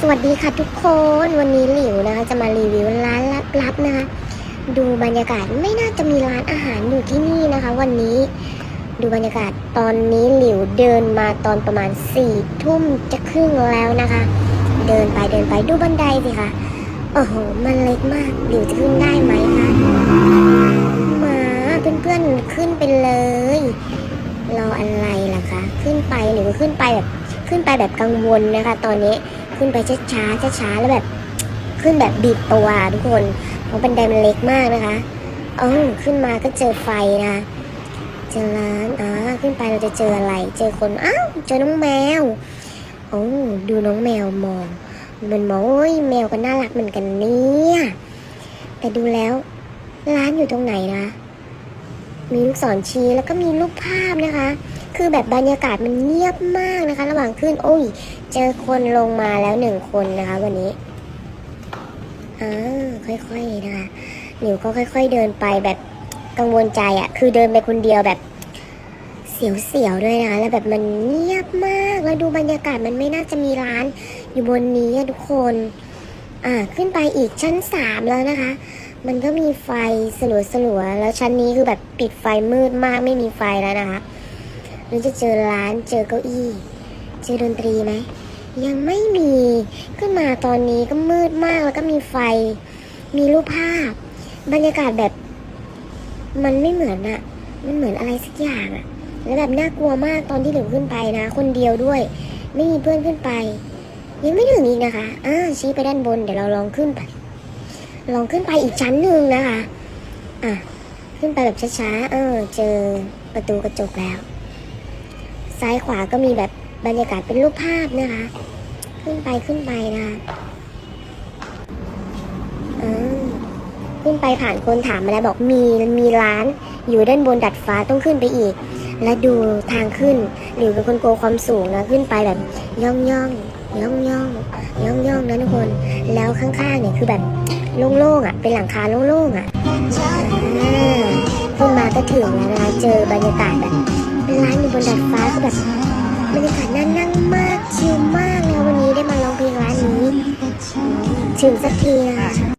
สวัสดีค่ะทุกคนวันนี้หลิวนะคะจะมารีวิวร้านลับๆนะคะ ดูบรรยากาศไม่น่าจะมีร้านอาหารอยู่ที่นี่นะคะ วันนี้ดูบรรยากาศตอนนี้หลิวเดินมาตอนประมาณสี่ทุ่มจะครึ่งแล้วนะคะ เดินไปเดินไปดูบันไดสิคะโอ้โหมันเล็กมากหลิวจะขึ้นได้ไหมคะมาเพื่อนๆขึ้นไปเลยรออะไรล่ะคะ ขึ้นไปหรือว่าขึ้นไปแบบขึ้นไปแบบกังวลนะคะ ตอนนี้ ขึ้นไปช้าๆช้าๆแล้วแบบขึ้นแบบบีบตัวทุกคนเพราะบันไดมันเล็กมากนะคะเออขึ้นมาก็เจอไฟนะคะเจอร้านอ่าขึ้นไปเราจะเจออะไร เจอคนอ้าวเจอน้องแมวโอ้ดูน้องแมวมองมันมองโอ้ยแมวก็น่ารักเหมือนกันเนี่ยแต่ดูแล้วร้านอยู่ตรงไหนนะ มีลูกศรชี้แล้วก็มีรูปภาพนะคะ คือแบบบรรยากาศมันเงียบมากนะคะ ระหว่างขึ้นโอ้ย เจอคนลงมาแล้วหนึ่งคนนะคะ วันนี้อ่าค่อยๆนะคะหนิวก็ค่อย ๆ เดินไปแบบกังวลใจอะ่ะ คือเดินไปคนเดียวแบบเสียวๆด้วยนะแล้วแบบมันเงียบมาก แล้วดูบรรยากาศมันไม่น่าจะมีร้านอยู่บนนี้ทุกคน อ่าขึ้นไปอีกชั้นสามแล้วนะคะ มันก็มีไฟสลัวๆแล้วชั้นนี้คือแบบปิดไฟมืดมากไม่มีไฟแล้วนะคะแล้วจะเจอร้านเจอเก้าอี้เจอดนตรีไหมยังไม่มีขึ้นมาตอนนี้ก็มืดมากแล้วก็มีไฟ มีรูปภาพ บรรยากาศแบบ มันไม่เหมือนอะมันเหมือนอะไรสักอย่างอะแล้วแบบน่ากลัวมากตอนที่หลิวขึ้นไปนะ คนเดียวด้วย ไม่มีเพื่อนขึ้นไป ยังไม่ถึงอีกนะคะ อ่าชี้ไปด้านบน เดี๋ยวเราลองขึ้นไป ลองขึ้นไปอีกชั้นหนึ่งนะคะ อะ ขึ้นไปแบบช้าๆ เออ เจอประตูกระจกแล้ว ซ้ายขวาก็มีแบบบรรยากาศเป็นรูปภาพนะคะ ขึ้นไปขึ้นไปนะคะอ่าขึ้นไปผ่านคนถามมาแล้วบอกมีมีร้าน อยู่ด้านบนดัดฟ้าต้องขึ้นไปอีก และดูทางขึ้นหรือเป็นคนโกความสูงนะขึ้นไปแบบย่องย่อง ย่องย่องย่องย่องนะทุกคน แล้วข้างๆเนี่ยคือแบบโล่งๆอะ เป็นหลังคาโล่งๆอะอะขึ้นมาก็ถึงแล้วนะคะเจอบรรยากาศแบบเป็นร้านอยู่บนดาดฟ้าคือแบบบรรยากาศน่านั่งมากชิลมากเลยวันนี้ได้มาลองเพลงร้านนี้ถึงสักทีนะคะ